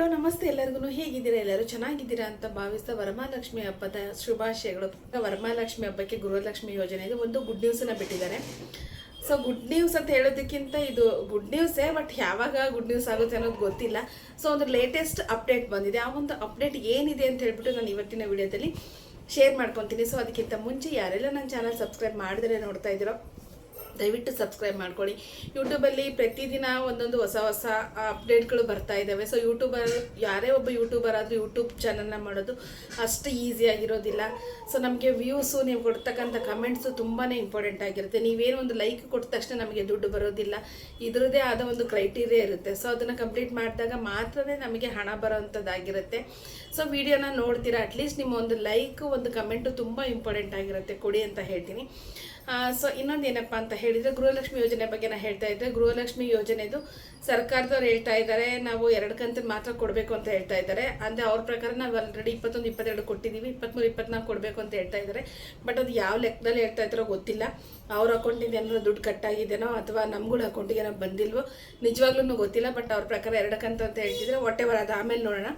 Hello, ನಮಸ್ತೆ ಎಲ್ಲರಿಗೂ. ಹೇಗಿದ್ದೀರಾ ಎಲ್ಲರೂ? ಚೆನ್ನಾಗಿದ್ದೀರಾ ಅಂತ ಭಾವಿಸ್ತಾ ವರಮಹಾಲಕ್ಷ್ಮಿ ಹಬ್ಬದ ಶುಭಾಶಯಗಳು. ವರಮಹಾಲಕ್ಷ್ಮಿ ಹಬ್ಬಕ್ಕೆ ಗೃಹಲಕ್ಷ್ಮಿ ಯೋಜನೆಗೆ ಒಂದು ಗುಡ್ ನ್ಯೂಸನ್ನು ಬಿಟ್ಟಿದ್ದಾರೆ. ಸೊ ಗುಡ್ ನ್ಯೂಸ್ ಅಂತ ಹೇಳೋದಕ್ಕಿಂತ ಇದು ಗುಡ್ ನ್ಯೂಸೇ ಬಟ್ ಯಾವಾಗ ಗುಡ್ ನ್ಯೂಸ್ ಆಗುತ್ತೆ ಅನ್ನೋದು ಗೊತ್ತಿಲ್ಲ. ಸೊ ಒಂದು ಲೇಟೆಸ್ಟ್ ಅಪ್ಡೇಟ್ ಬಂದಿದೆ. ಆ ಒಂದು ಅಪ್ಡೇಟ್ ಏನಿದೆ ಅಂತ ಹೇಳ್ಬಿಟ್ಟು ನಾನು ಇವತ್ತಿನ ವಿಡಿಯೋದಲ್ಲಿ ಶೇರ್ ಮಾಡ್ಕೊತೀನಿ. ಸೊ ಅದಕ್ಕಿಂತ ಮುಂಚೆ ಯಾರೆಲ್ಲ ನನ್ನ ಚಾನಲ್ ಸಬ್ಸ್ಕ್ರೈಬ್ ಮಾಡಿದ್ರೆ ನೋಡ್ತಾ ಇದ್ದೀರೋ ದಯವಿಟ್ಟು ಸಬ್ಸ್ಕ್ರೈಬ್ ಮಾಡ್ಕೊಳ್ಳಿ. ಯೂಟ್ಯೂಬಲ್ಲಿ ಪ್ರತಿದಿನ ಒಂದೊಂದು ಹೊಸ ಹೊಸ ಅಪ್ಡೇಟ್ಗಳು ಬರ್ತಾ ಇದ್ದಾವೆ ಸೊ ಯೂಟ್ಯೂಬರ್ ಯಾರೇ ಒಬ್ಬ ಯೂಟ್ಯೂಬರ್ ಆದರೂ ಯೂಟ್ಯೂಬ್ ಚಾನಲ್ನ ಮಾಡೋದು ಅಷ್ಟು ಈಸಿಯಾಗಿರೋದಿಲ್ಲ ಸೊ ನಮಗೆ ವ್ಯೂಸು ನೀವು ಕೊಡ್ತಕ್ಕಂಥ ಕಮೆಂಟ್ಸು ತುಂಬಾ ಇಂಪಾರ್ಟೆಂಟ್ ಆಗಿರುತ್ತೆ. ನೀವೇನು ಒಂದು ಲೈಕ್ ಕೊಟ್ಟ ತಕ್ಷಣ ನಮಗೆ ದುಡ್ಡು ಬರೋದಿಲ್ಲ. ಇದ್ರದ್ದೇ ಆದ ಒಂದು ಕ್ರೈಟೀರಿಯಾ ಇರುತ್ತೆ. ಸೊ ಅದನ್ನು ಕಂಪ್ಲೀಟ್ ಮಾಡಿದಾಗ ಮಾತ್ರನೇ ನಮಗೆ ಹಣ ಬರೋವಂಥದ್ದಾಗಿರುತ್ತೆ ಸೊ ವಿಡಿಯೋನ ನೋಡ್ತೀರಾ? ಅಟ್ಲೀಸ್ಟ್ ನಿಮ್ಮ ಒಂದು ಲೈಕ್ ಒಂದು ಕಮೆಂಟು ತುಂಬ ಇಂಪಾರ್ಟೆಂಟ್ ಆಗಿರುತ್ತೆ. ಕೊಡಿ ಅಂತ ಹೇಳ್ತೀನಿ. ಸೊ ಇನ್ನೊಂದು ಏನಪ್ಪ ಅಂತ ಹೇಳಿದರೆ ಗೃಹಲಕ್ಷ್ಮಿ ಯೋಜನೆ ಬಗ್ಗೆ ನಾನು ಹೇಳ್ತಾ ಇದ್ದೆ ಗೃಹಲಕ್ಷ್ಮಿ ಯೋಜನೆದು ಸರ್ಕಾರದವ್ರು ಹೇಳ್ತಾ ಇದ್ದಾರೆ ನಾವು ಎರಡು ಕಂತಿನ ಮಾತ್ರ ಕೊಡಬೇಕು ಅಂತ ಹೇಳ್ತಾ ಇದ್ದಾರೆ ಅಂದರೆ ಅವ್ರ ಪ್ರಕಾರ ನಾವು ಆಲ್ರೆಡಿ ಇಪ್ಪತ್ತೊಂದು, ಇಪ್ಪತ್ತೆರಡು ಕೊಟ್ಟಿದ್ದೀವಿ ಇಪ್ಪತ್ತ್ಮೂರು ಇಪ್ಪತ್ನಾಲ್ಕು ಕೊಡಬೇಕು ಅಂತ ಹೇಳ್ತಾ ಇದ್ದಾರೆ ಬಟ್ ಅದು ಯಾವ ಲೆಕ್ಕದಲ್ಲಿ ಹೇಳ್ತಾ ಇದ್ದಾರೋ ಗೊತ್ತಿಲ್ಲ. ಅವ್ರ ಅಕೌಂಟಿಂದ ಏನಾದ್ರು ದುಡ್ಡು ಕಟ್ಟಾಗಿದೆನೋ ಅಥವಾ ನಮ್ಗಳ ಅಕೌಂಟಿಗೆ ಏನೋ ಬಂದಿಲ್ವೋ ನಿಜವಾಗ್ಲೂ ಗೊತ್ತಿಲ್ಲ ಬಟ್ ಅವ್ರ ಪ್ರಕಾರ ಎರಡು ಕಂತು ಅಂತ ಹೇಳ್ತಿದ್ರೆ ಒಟ್ಟೆ ಅದು ಆಮೇಲೆ ನೋಡೋಣ.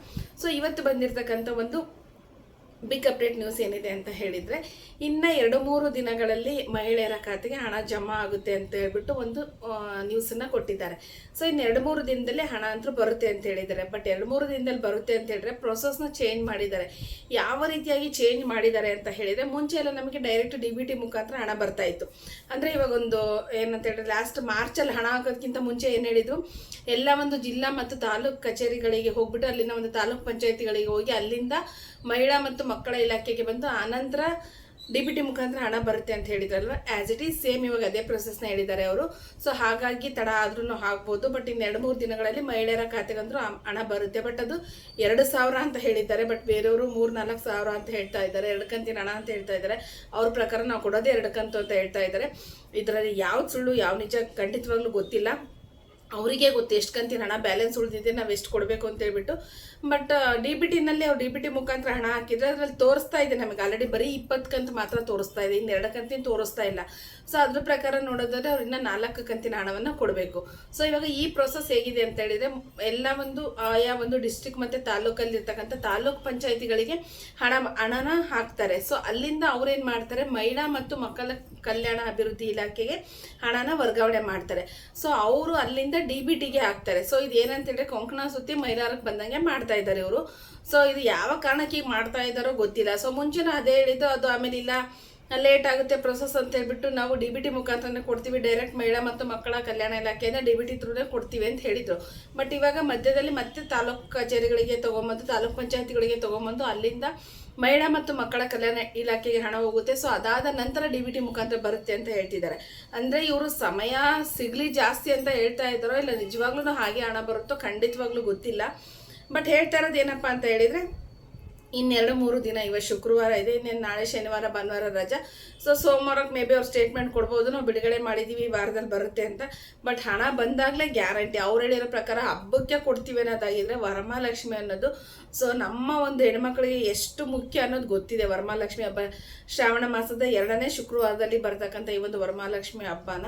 ಸೊ ಇವತ್ತು ಬಂದಿರತಕ್ಕಂಥ ಒಂದು ಬಿಗ್ ಅಪ್ಡೇಟ್ ನ್ಯೂಸ್ ಏನಿದೆ ಅಂತ ಹೇಳಿದರೆ, ಇನ್ನು ಎರಡು ಮೂರು ದಿನಗಳಲ್ಲಿ ಮಹಿಳೆಯರ ಖಾತೆಗೆ ಹಣ ಜಮಾ ಆಗುತ್ತೆ ಅಂತ ಹೇಳ್ಬಿಟ್ಟು ಒಂದು ನ್ಯೂಸನ್ನು ಕೊಟ್ಟಿದ್ದಾರೆ. ಸೊ ಇನ್ನು ಎರಡು ಮೂರು ದಿನದಲ್ಲಿ ಹಣ ಅಂತೂ ಬರುತ್ತೆ ಅಂತ ಹೇಳಿದ್ದಾರೆ. ಬಟ್ ಎರಡು ಮೂರು ದಿನದಲ್ಲಿ ಬರುತ್ತೆ ಅಂತ ಹೇಳಿದ್ರೆ ಪ್ರೊಸೆಸ್ನ ಚೇಂಜ್ ಮಾಡಿದ್ದಾರೆ. ಯಾವ ರೀತಿಯಾಗಿ ಚೇಂಜ್ ಮಾಡಿದ್ದಾರೆ ಅಂತ ಹೇಳಿದರೆ, ಮುಂಚೆ ಎಲ್ಲ ನಮಗೆ ಡೈರೆಕ್ಟ್ ಡಿ ಬಿ ಟಿ ಮುಖಾಂತರ ಹಣ ಬರ್ತಾ ಇತ್ತು. ಅಂದರೆ ಇವಾಗ ಒಂದು ಏನಂತ ಹೇಳಿದ್ರೆ ಲಾಸ್ಟ್ ಮಾರ್ಚಲ್ಲಿ ಹಣ ಹಾಕೋದಕ್ಕಿಂತ ಮುಂಚೆ ಏನು ಹೇಳಿದ್ರು, ಎಲ್ಲ ಒಂದು ಜಿಲ್ಲಾ ಮತ್ತು ತಾಲೂಕು ಕಚೇರಿಗಳಿಗೆ ಹೋಗ್ಬಿಟ್ಟು ಅಲ್ಲಿನ ಒಂದು ತಾಲೂಕು ಪಂಚಾಯತಿಗಳಿಗೆ ಹೋಗಿ ಅಲ್ಲಿಂದ ಮಹಿಳಾ ಮತ್ತು ಮಕ್ಕಳ ಇಲಾಖೆಗೆ ಬಂದು ಆನಂತರ ಡಿ ಬಿ ಟಿ ಮುಖಾಂತರ ಹಣ ಬರುತ್ತೆ ಅಂತ ಹೇಳಿದ್ರಲ್ವ? ಆ್ಯಸ್ ಇಟ್ ಈಸ್ ಸೇಮ್ ಇವಾಗ ಅದೇ ಪ್ರೊಸೆಸ್ನ ಹೇಳಿದ್ದಾರೆ ಅವರು. ಸೊ ಹಾಗಾಗಿ ತಡ ಆದ್ರೂ ಆಗ್ಬೋದು. ಬಟ್ ಇನ್ನು ಎರಡು ಮೂರು ದಿನಗಳಲ್ಲಿ ಮಹಿಳೆಯರ ಖಾತೆಗಂದ್ರೂ ಹಣ ಬರುತ್ತೆ. ಬಟ್ ಅದು ಎರಡು ಸಾವಿರ ಅಂತ ಹೇಳಿದ್ದಾರೆ. ಬಟ್ ಬೇರೆಯವರು ಮೂರು ನಾಲ್ಕು ಸಾವಿರ ಅಂತ ಹೇಳ್ತಾ ಇದ್ದಾರೆ. ಎರಡು ಕಂತಿನ ಹಣ ಅಂತ ಹೇಳ್ತಾ ಇದ್ದಾರೆ. ಅವ್ರ ಪ್ರಕಾರ ನಾವು ಕೊಡೋದೇ ಎರಡು ಕಂತು ಅಂತ ಹೇಳ್ತಾ ಇದ್ದಾರೆ. ಇದರಲ್ಲಿ ಯಾವ ಸುಳ್ಳು, ಯಾವ ನಿಜ ಖಂಡಿತವಾಗ್ಲೂ ಗೊತ್ತಿಲ್ಲ. ಅವರಿಗೆ ಗೊತ್ತು ಎಷ್ಟು ಕಂತಿನ ಹಣ ಬ್ಯಾಲೆನ್ಸ್ ಉಳಿದಿದೆ, ನಾವು ಎಷ್ಟು ಕೊಡಬೇಕು ಅಂತ ಹೇಳ್ಬಿಟ್ಟು. ಬಟ್ ಡಿ ಬಿ ಟಿನಲ್ಲಿ ಅವ್ರು ಡಿ ಬಿ ಟಿ ಮುಖಾಂತರ ಹಣ ಹಾಕಿದ್ರೆ ಅದ್ರಲ್ಲಿ ತೋರಿಸ್ತಾ ಇದೆ ನಮಗೆ ಆಲ್ರೆಡಿ ಬರೀ ಇಪ್ಪತ್ತು ಕಂತು ಮಾತ್ರ ತೋರಿಸ್ತಾ ಇದೆ ಇನ್ನೆರಡು ಕಂತಿನ ತೋರಿಸ್ತಾ ಇಲ್ಲ. ಸೊ ಅದ್ರ ಪ್ರಕಾರ ನೋಡೋದಾದ್ರೆ ಅವ್ರು ಇನ್ನೂ ನಾಲ್ಕು ಕಂತಿನ ಹಣವನ್ನು ಕೊಡಬೇಕು. ಸೊ ಇವಾಗ ಈ ಪ್ರೊಸೆಸ್ ಹೇಗಿದೆ ಅಂತ ಹೇಳಿದರೆ, ಎಲ್ಲ ಒಂದು, ಆಯಾ ಒಂದು ಡಿಸ್ಟ್ರಿಕ್ಟ್ ಮತ್ತು ತಾಲೂಕಲ್ಲಿರ್ತಕ್ಕಂಥ ತಾಲೂಕ್ ಪಂಚಾಯಿತಿಗಳಿಗೆ ಹಣ, ಹಣನ ಹಾಕ್ತಾರೆ. ಸೊ ಅಲ್ಲಿಂದ ಅವ್ರೇನು ಮಾಡ್ತಾರೆ, ಮಹಿಳಾ ಮತ್ತು ಮಕ್ಕಳ ಕಲ್ಯಾಣ ಅಭಿವೃದ್ಧಿ ಇಲಾಖೆಗೆ ಹಣನ ವರ್ಗಾವಣೆ ಮಾಡ್ತಾರೆ. ಸೊ ಅವರು ಅಲ್ಲಿಂದ ಡಿ ಬಿ ಟಿಗೆ ಹಾಕ್ತಾರೆ. ಸೊ ಇದು ಏನಂತ ಹೇಳಿದ್ರೆ ಕೊಂಕಣ ಸುತ್ತಿ ಮೈಲಾರಕ್ಕೆ ಬಂದಂಗೆ ಮಾಡ್ತಾ ಇದ್ದಾರೆ ಇವರು. ಸೊ ಇದು ಯಾವ ಕಾರಣಕ್ಕೆ ಈಗ ಮಾಡ್ತಾ ಇದ್ದಾರೋ ಗೊತ್ತಿಲ್ಲ. ಸೊ ಮುಂಚೆನೂ ಅದೇ ಹೇಳಿದ್ದು ಅದು ಆಮೇಲೆ ಇಲ್ಲ ಲೇಟ್ ಆಗುತ್ತೆ ಪ್ರೊಸೆಸ್ ಅಂತ ಹೇಳ್ಬಿಟ್ಟು ನಾವು ಡಿ ಬಿ ಟಿ ಮುಖಾಂತರನೇ ಕೊಡ್ತೀವಿ. ಡೈರೆಕ್ಟ್ ಮಹಿಳಾ ಮತ್ತು ಮಕ್ಕಳ ಕಲ್ಯಾಣ ಇಲಾಖೆಯಿಂದ ಡಿ ಬಿ ಟಿ ತ್ರೂನೇ ಕೊಡ್ತೀವಿ ಅಂತ ಹೇಳಿದ್ರು. ಬಟ್ ಇವಾಗ ಮಧ್ಯದಲ್ಲಿ ಮತ್ತೆ ತಾಲೂಕು ಕಚೇರಿಗಳಿಗೆ ತೊಗೊಂಬಂದು, ತಾಲೂಕು ಪಂಚಾಯತಿಗಳಿಗೆ ತೊಗೊಂಬಂದು ಅಲ್ಲಿಂದ ಮಹಿಳಾ ಮತ್ತು ಮಕ್ಕಳ ಕಲ್ಯಾಣ ಇಲಾಖೆಗೆ ಹಣ ಹೋಗುತ್ತೆ. ಸೊ ಅದಾದ ನಂತರ ಡಿ ಬಿ ಟಿ ಮುಖಾಂತರ ಬರುತ್ತೆ ಅಂತ ಹೇಳ್ತಿದ್ದಾರೆ. ಅಂದರೆ ಇವರು ಸಮಯ ಸಿಗಲಿ ಜಾಸ್ತಿ ಅಂತ ಹೇಳ್ತಾ ಇದ್ದಾರೋ ಇಲ್ಲ ನಿಜವಾಗ್ಲೂ ಹಾಗೆ ಹಣ ಬರುತ್ತೋ ಖಂಡಿತವಾಗ್ಲೂ ಗೊತ್ತಿಲ್ಲ. ಬಟ್ ಹೇಳ್ತಾ ಇರೋದು ಏನಪ್ಪ ಅಂತ ಹೇಳಿದರೆ ಇನ್ನೆರಡು ಮೂರು ದಿನ ಇವತ್ತು ಶುಕ್ರವಾರ ಇದೆ, ಇನ್ನೇನು ನಾಳೆ ಶನಿವಾರ, ಭಾನುವಾರ ರಜಾ. ಸೊ ಸೋಮವಾರಕ್ಕೆ ಮೇ ಬಿ ಅವ್ರು ಸ್ಟೇಟ್ಮೆಂಟ್ ಕೊಡ್ಬೋದು, ನಾವು ಬಿಡುಗಡೆ ಮಾಡಿದ್ದೀವಿ ವಾರದಲ್ಲಿ ಬರುತ್ತೆ ಅಂತ. ಬಟ್ ಹಣ ಬಂದಾಗಲೇ ಗ್ಯಾರಂಟಿ ಅವ್ರು ಹೇಳಿರೋ ಪ್ರಕಾರ ಹಬ್ಬಕ್ಕೆ ಕೊಡ್ತೀವಿ ಅನ್ನೋದಾಗಿದ್ರೆ ವರಮಹಾಲಕ್ಷ್ಮಿ ಅನ್ನೋದು. ಸೊ ನಮ್ಮ ಒಂದು ಹೆಣ್ಮಕ್ಳಿಗೆ ಎಷ್ಟು ಮುಖ್ಯ ಅನ್ನೋದು ಗೊತ್ತಿದೆ ವರಮಹಾಲಕ್ಷ್ಮಿ ಹಬ್ಬ. ಶ್ರಾವಣ ಮಾಸದ ಎರಡನೇ ಶುಕ್ರವಾರದಲ್ಲಿ ಬರ್ತಕ್ಕಂಥ ಈ ಒಂದು ವರಮಹಾಲಕ್ಷ್ಮಿ ಹಬ್ಬನ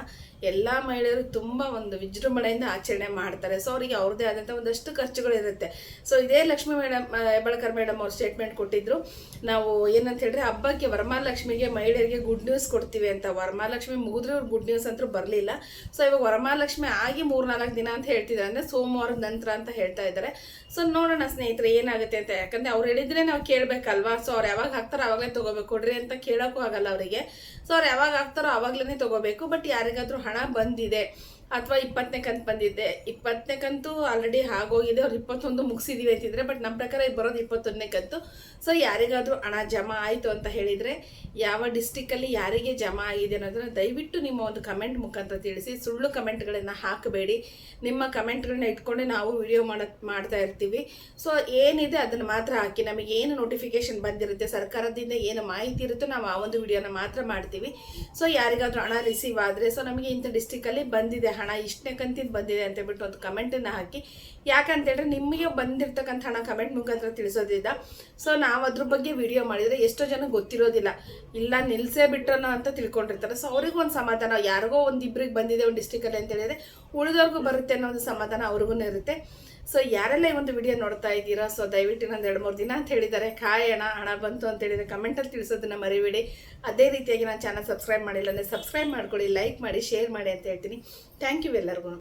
ಎಲ್ಲ ಮಹಿಳೆಯರು ತುಂಬ ಒಂದು ವಿಜೃಂಭಣೆಯಿಂದ ಆಚರಣೆ ಮಾಡ್ತಾರೆ. ಸೊ ಅವರಿಗೆ ಅವ್ರದ್ದೇ ಆದಂಥ ಒಂದಷ್ಟು ಖರ್ಚುಗಳಿರುತ್ತೆ. ಸೊ ಇದೇ ಲಕ್ಷ್ಮೀ ಮೇಡಮ್ ಹೆಬ್ಬಳ್ಕರ್ ಮೇಡಮ್ ಅವ್ರು ಸ್ಟೇಟ್ಮೆಂಟ್ ಕೊಟ್ಟಿದ್ರು. ನಾವು ಏನಂತ ಹೇಳಿದ್ರೆ ಹಬ್ಬಕ್ಕೆ ವರಮಹಾಲಕ್ಷ್ಮಿಗೆ, ಮಹಿಳೆಯರಿಗೆ ಗುಡ್ ನ್ಯೂಸ್ ಕೊಡ್ತೀವಿ ಅಂತ. ವರಮಹಾಲಕ್ಷ್ಮಿ ಮುಗಿದ್ರೆ ಅವ್ರು ಗುಡ್ ನ್ಯೂಸ್ ಅಂತೂ ಬರಲಿಲ್ಲ. ಸೊ ಇವಾಗ ವರಮಹಾಲಕ್ಷ್ಮಿ ಆಗಿ ಮೂರು ನಾಲ್ಕು ದಿನ ಅಂತ ಹೇಳ್ತಿದ್ದಾರೆ. ಅಂದರೆ ಸೋಮವಾರದ ನಂತರ ಅಂತ ಹೇಳ್ತಾ ಇದ್ದಾರೆ. ಸೊ ನೋಡೋಣ ಸ್ನೇಹಿತರೆ, ಏನಾಗುತ್ತೆ ಅಂತ. ಯಾಕಂದರೆ ಅವ್ರು ಹೇಳಿದ್ರೆ ನಾವು ಕೇಳಬೇಕಲ್ವಾ? ಸೊ ಅವ್ರು ಯಾವಾಗ ಹಾಕ್ತಾರೋ ಅವಾಗಲೇ ತೊಗೋಬೇಕು. ಕೊಡ್ರಿ ಅಂತ ಕೇಳೋಕ್ಕೂ ಆಗಲ್ಲ ಅವರಿಗೆ. ಸೊ ಅವ್ರು ಯಾವಾಗ ಹಾಕ್ತಾರೋ ಅವಾಗಲೇ ತೊಗೋಬೇಕು. ಬಟ್ ಯಾರಿಗಾದ್ರೂ ಹಣ ಬಂದಿದೆ. ಅಥವಾ ಇಪ್ಪತ್ತನೇ ಕಂತು ಬಂದಿದೆ. ಇಪ್ಪತ್ತನೇ ಕಂತು ಆಲ್ರೆಡಿ ಆಗೋಗಿದೆ. ಅವ್ರು ಇಪ್ಪತ್ತೊಂದು ಮುಗಿಸಿದೀವಿ ಅಂತಿದ್ರೆ ಬಟ್ ನಮ್ಮ ಪ್ರಕಾರ ಇದು ಬರೋದು ಇಪ್ಪತ್ತೊಂದನೇ ಕಂತು. ಸೊ ಯಾರಿಗಾದರೂ ಹಣ ಜಮಾ ಆಯಿತು ಅಂತ ಹೇಳಿದರೆ, ಯಾವ ಡಿಸ್ಟಿಕ್ಕಲ್ಲಿ ಯಾರಿಗೆ ಜಮಾ ಆಗಿದೆ ಅನ್ನೋದನ್ನು ದಯವಿಟ್ಟು ನಿಮ್ಮ ಒಂದು ಕಮೆಂಟ್ ಮುಖಾಂತರ ತಿಳಿಸಿ. ಸುಳ್ಳು ಕಮೆಂಟ್ಗಳನ್ನು ಹಾಕಬೇಡಿ. ನಿಮ್ಮ ಕಮೆಂಟ್ಗಳನ್ನ ಇಟ್ಕೊಂಡು ನಾವು ವಿಡಿಯೋ ಮಾಡ, ಮಾಡ್ತಾ ಇರ್ತೀವಿ. ಸೊ ಏನಿದೆ ಅದನ್ನು ಮಾತ್ರ ಹಾಕಿ. ನಮಗೆ ಏನು ನೋಟಿಫಿಕೇಶನ್ ಬಂದಿರುತ್ತೆ, ಸರ್ಕಾರದಿಂದ ಏನು ಮಾಹಿತಿ ಇರುತ್ತೋ ನಾವು ಆ ಒಂದು ವಿಡಿಯೋನ ಮಾತ್ರ ಮಾಡ್ತೀವಿ. ಸೊ ಯಾರಿಗಾದರೂ ಹಣ ರಿಸೀವ್ ಆದರೆ ಸೊ ನಮಗೆ ಇಂಥ ಡಿಸ್ಟಿಕ್ಕಲ್ಲಿ ಬಂದಿದೆ ಹಣ ಇಷ್ಟನೇ ಕಂತಿದ್ದು ಬಂದಿದೆ ಅಂತ ಹೇಳ್ಬಿಟ್ಟು ಒಂದು ಕಮೆಂಟನ್ನು ಹಾಕಿ. ಯಾಕಂತೇಳಿದ್ರೆ ನಿಮಗೆ ಬಂದಿರತಕ್ಕಂಥ ಹಣ ಕಮೆಂಟ್ ಮುಖಾಂತರ ತಿಳಿಸೋದಿಲ್ಲ ಸೊ ನಾವು ಅದ್ರ ಬಗ್ಗೆ ವಿಡಿಯೋ ಮಾಡಿದರೆ ಎಷ್ಟೋ ಜನ ಗೊತ್ತಿರೋದಿಲ್ಲ. ಇಲ್ಲ ನಿಲ್ಸೇ ಬಿಟ್ರನೋ ಅಂತ ತಿಳ್ಕೊಂಡಿರ್ತಾರೆ. ಸೊ ಅವ್ರಿಗೂ ಒಂದು ಸಮಾಧಾನ. ಯಾರಿಗೋ ಒಂದು ಇಬ್ಬರಿಗೆ ಬಂದಿದೆ, ಒಂದು ಡಿಸ್ಟಿಕಲ್ಲಿ ಅಂತ ಹೇಳಿದ್ರೆ ಉಳಿದವ್ರಿಗೂ ಬರುತ್ತೆ ಅನ್ನೋ ಒಂದು ಸಮಾಧಾನ ಅವ್ರಿಗೂ ಇರುತ್ತೆ. ಸೊ ಯಾರೆಲ್ಲ ಈ ಒಂದು ವಿಡಿಯೋ ನೋಡ್ತಾ ಇದ್ದೀರಾ? ಸೊ ದಯವಿಟ್ಟು ಇನ್ನೊಂದು ಎರಡು ಮೂರು ದಿನ ಅಂತ ಹೇಳಿದ್ದಾರೆ. ಕಾಯೋಣ, ಹಣ ಬಂತು ಅಂತ ಹೇಳಿದರೆ ಕಮೆಂಟಲ್ಲಿ ತಿಳಿಸೋದನ್ನ ಮರಿಬೇಡಿ. ಅದೇ ರೀತಿಯಾಗಿ ನಾನು ಚಾನಲ್ ಸಬ್ಸ್ಕ್ರೈಬ್ ಮಾಡಿಲ್ಲ ಅಂದರೆ ಸಬ್ಸ್ಕ್ರೈಬ್ ಮಾಡ್ಕೊಳ್ಳಿ ಲೈಕ್ ಮಾಡಿ ಶೇರ್ ಮಾಡಿ ಅಂತ ಹೇಳ್ತೀನಿ. ಥ್ಯಾಂಕ್ ಯು ಎಲ್ಲರಿಗೂ.